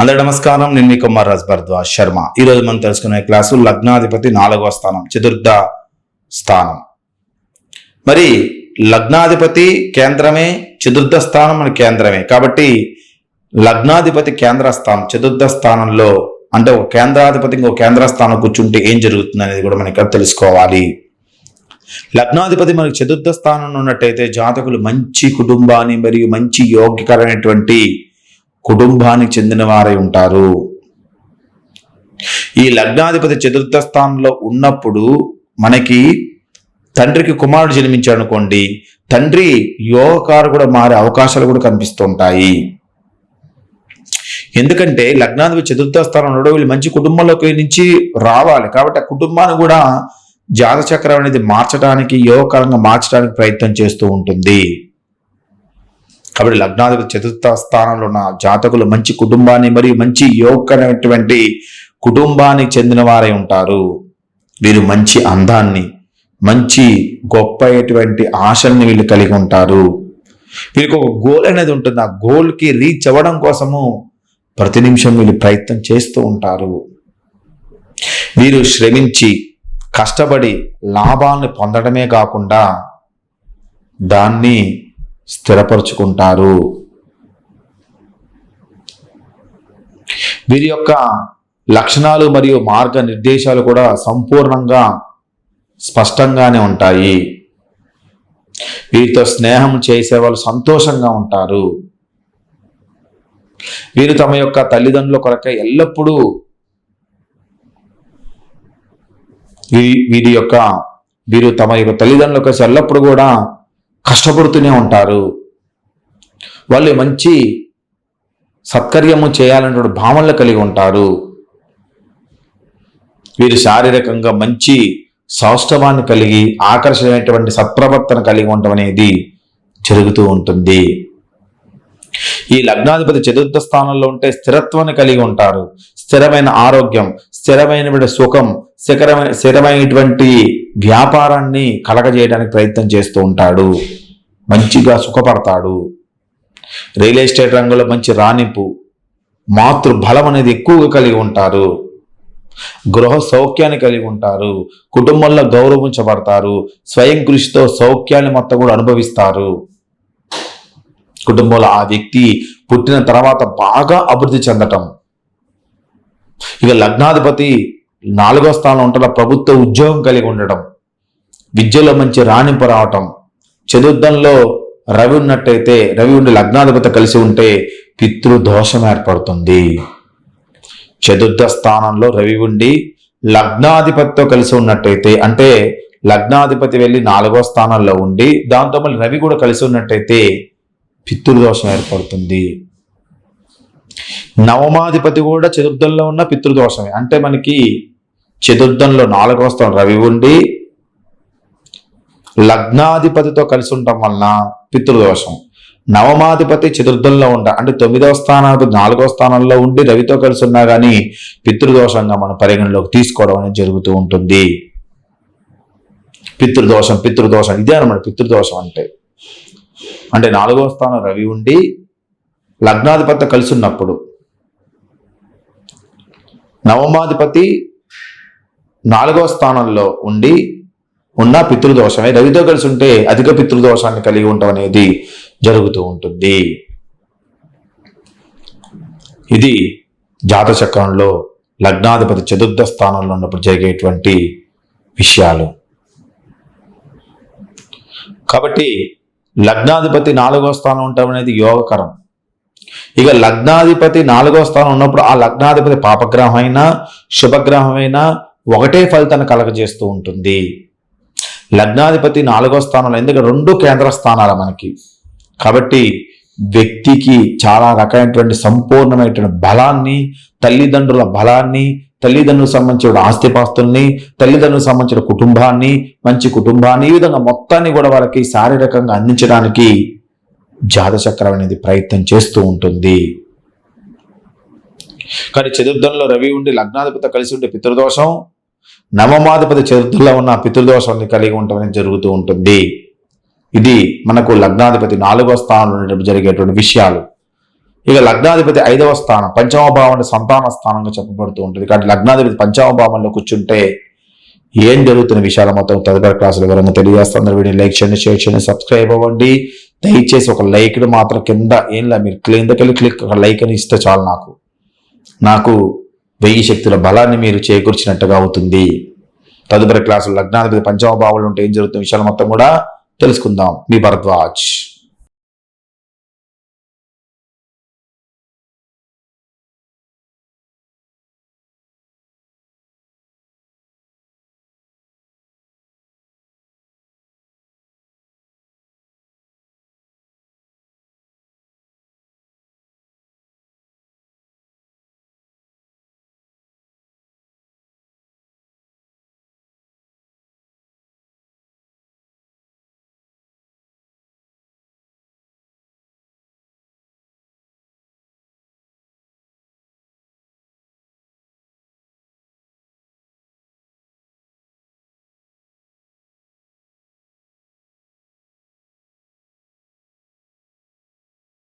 అందరి నమస్కారం. నేను మీ కుమార్ రాజ్ భరద్వాజ్ శర్మ ఈరోజు మనం తెలుసుకునే క్లాసు లగ్నాధిపతి నాలుగవ స్థానం చతుర్థ స్థానం. మరి లగ్నాధిపతి కేంద్రమే చతుర్థ స్థానం మన కేంద్రమే. కాబట్టి లగ్నాధిపతి కేంద్ర స్థానం చతుర్థ స్థానంలో అంటే ఒక కేంద్రాధిపతి ఇంకో కేంద్ర స్థానం కూర్చుంటే ఏం జరుగుతుంది అనేది కూడా మనం ఇక్కడ తెలుసుకోవాలి. లగ్నాధిపతి మనకి చతుర్థ స్థానంలో ఉన్నట్టయితే జాతకులు మంచి కుటుంబాన్ని మరియు మంచి యోగ్యకరమైనటువంటి కుటుంబానికి చెందిన వారై ఉంటారు. ఈ లగ్నాధిపతి చతుర్థ స్థానంలో ఉన్నప్పుడు మనకి తండ్రికి కుమారుడు జన్మించాడు అనుకోండి తండ్రి యోగకారు కూడా మారే అవకాశాలు కూడా కనిపిస్తుంటాయి. ఎందుకంటే లగ్నాధిపతి చతుర్థ స్థానంలో వీళ్ళు మంచి కుటుంబంలోకి నుంచి రావాలి. కాబట్టి ఆ కుటుంబాన్ని కూడా జాతచక్రం అనేది మార్చడానికి యోగకరంగా మార్చడానికి ప్రయత్నం చేస్తూ ఉంటుంది. కాబట్టి లగ్నాధిపతి చతుర్థ స్థానంలో ఉన్న జాతకులు మంచి కుటుంబాన్ని మరియు మంచి యోగకరమైనటువంటి కుటుంబానికి చెందిన వారై ఉంటారు. వీరు మంచి అందాన్ని మంచి గొప్ప అయ్యేటువంటి ఆశల్ని వీళ్ళు కలిగి ఉంటారు. వీరికి ఒక గోల్ అనేది ఉంటుంది. ఆ గోల్కి రీచ్ అవ్వడం కోసము ప్రతి నిమిషం వీళ్ళు ప్రయత్నం చేస్తూ ఉంటారు. వీరు శ్రమించి కష్టపడి లాభాలను పొందడమే కాకుండా దాన్ని స్థిరపరుచుకుంటారు. వీరి యొక్క లక్షణాలు మరియు మార్గ నిర్దేశాలు కూడా సంపూర్ణంగా స్పష్టంగానే ఉంటాయి. వీరితో స్నేహం చేసే వాళ్ళు సంతోషంగా ఉంటారు. వీరు తమ యొక్క తల్లిదండ్రుల కొరక ఎల్లప్పుడూ వీరి వీరి యొక్క వీరు తమ యొక్క తల్లిదండ్రుల కోసం ఎల్లప్పుడూ కూడా కష్టపడుతూనే ఉంటారు. వాళ్ళు మంచి సత్కర్యము చేయాలనే భావనలు కలిగి ఉంటారు. వీరు శారీరకంగా మంచి సౌష్ఠవాన్ని కలిగి ఆకర్షణమైనటువంటి సత్ప్రవర్తన కలిగి ఉండటం అనేది జరుగుతూ ఉంటుంది. ఈ లగ్నాధిపతి చతుర్థ స్థానంలో ఉంటే స్థిరత్వాన్ని కలిగి ఉంటారు. స్థిరమైన ఆరోగ్యం స్థిరమైన సుఖం శిఖరమైన స్థిరమైనటువంటి వ్యాపారాన్ని కలగజేయడానికి ప్రయత్నం చేస్తూ ఉంటాడు. మంచిగా సుఖపడతాడు. రియల్ ఎస్టేట్ రంగంలో మంచి రాణింపు మాతృ బలం అనేది ఎక్కువగా కలిగి ఉంటారు. గృహ సౌఖ్యాన్ని కలిగి ఉంటారు. కుటుంబంలో గౌరవించబడతారు. స్వయం కృషితో సౌఖ్యాన్ని మొత్తం కూడా అనుభవిస్తారు. కుటుంబంలో ఆ వ్యక్తి పుట్టిన తర్వాత బాగా అభివృద్ధి చెందటం ఇక లగ్నాధిపతి నాలుగో స్థానంలో ఉంటున్న ప్రభుత్వ ఉద్యోగం కలిగి ఉండటం విద్యలో మంచి రాణింపు రావటం చతుర్థంలో రవి ఉన్నట్టయితే రవి ఉండి లగ్నాధిపతి కలిసి ఉంటే పితృదోషం ఏర్పడుతుంది. చతుర్థ స్థానంలో రవి ఉండి లగ్నాధిపతితో కలిసి ఉన్నట్టయితే అంటే లగ్నాధిపతి వెళ్ళి నాలుగో స్థానంలో ఉండి దాంతో మళ్ళీ రవి కూడా కలిసి ఉన్నట్టయితే పితృదోషం ఏర్పడుతుంది. నవమాధిపతి కూడా చతుర్థంలో ఉన్న పితృదోషమే. అంటే మనకి చతుర్థంలో నాలుగవ స్థానం రవి ఉండి లగ్నాధిపతితో కలిసి ఉండటం వలన పితృదోషం. నవమాధిపతి చతుర్థంలో ఉండ అంటే తొమ్మిదవ స్థానాధిపతి నాలుగవ స్థానంలో ఉండి రవితో కలిసి ఉన్నా కానీ పితృదోషంగా మనం పరిగణలోకి తీసుకోవడం అనేది జరుగుతూ ఉంటుంది. పితృదోషం పితృదోషం ఇదే అనమాట పితృదోషం అంటే. అంటే నాలుగవ స్థానం రవి ఉండి లగ్నాధిపతి కలిసి ఉన్నప్పుడు నవమాధిపతి నాలుగవ స్థానంలో ఉండి ఉన్న పితృదోషమే. రవితో కలిసి ఉంటే అధిక పితృదోషాన్ని కలిగి ఉండటం అనేది జరుగుతూ ఉంటుంది. ఇది జాతచక్రంలో లగ్నాధిపతి చతుర్థ స్థానంలో ఉన్నప్పుడు జరిగేటువంటి విషయాలు. కాబట్టి లగ్నాధిపతి నాలుగో స్థానం ఉండటం అనేది యోగకరం. ఇక లగ్నాధిపతి నాలుగో స్థానం ఉన్నప్పుడు ఆ లగ్నాధిపతి పాపగ్రహం అయినా శుభగ్రహం అయినా ఒకటే ఫలితాన్ని కలగజేస్తూ ఉంటుంది. లగ్నాధిపతి నాలుగో స్థానంలో ఎందుకంటే రెండు కేంద్ర స్థానాలు మనకి. కాబట్టి వ్యక్తికి చాలా రకమైనటువంటి సంపూర్ణమైనటువంటి బలాన్ని తల్లిదండ్రుల బలాన్ని తల్లిదండ్రులకు సంబంధించిన ఆస్తిపాస్తుల్ని తల్లిదండ్రులకు సంబంధించిన కుటుంబాన్ని మంచి కుటుంబాన్ని ఈ విధంగా మొత్తాన్ని కూడా వాళ్ళకి శారీరకంగా అందించడానికి జాతచక్రం అనేది ప్రయత్నం చేస్తూ ఉంటుంది. కానీ చతుర్థంలో రవి ఉండి లగ్నాధిపతి కలిసి ఉండే పితృదోషం నవమాధిపతి చతుర్థంలో ఉన్న పితృదోషాన్ని కలిగి ఉండటం జరుగుతూ ఉంటుంది. ఇది మనకు లగ్నాధిపతి నాలుగో స్థానంలో జరిగేటువంటి విషయాలు. ఇక లగ్నాధిపతి ఐదవ స్థానం పంచమ భావం సంతాన స్థానంగా చెప్పబడుతూ ఉంటుంది. కాబట్టి లగ్నాధిపతి పంచమ భావంలో కూర్చుంటే ఏం జరుగుతున్న విషయాలు మొత్తం తదుపరి క్లాసుల వివరంగా తెలియజేస్తున్నారు వీడియో లైక్ చేయండి షేర్ చేయండి సబ్స్క్రైబ్ అవ్వండి. దయచేసి ఒక లైక్ మాత్రం కింద ఏం లేదు మీరు కిందకెళ్ళి క్లిక్ ఒక లైక్ అని ఇస్తే చాలు నాకు. నాకు వెయ్యి శక్తుల బలాన్ని మీరు చేకూర్చినట్టుగా అవుతుంది. తదుపరి క్లాసులు లగ్నాధిపతి పంచమ భావాలు ఉంటే ఏం జరుగుతున్న విషయాలు మొత్తం కూడా తెలుసుకుందాం. మీ భరద్వాజ్.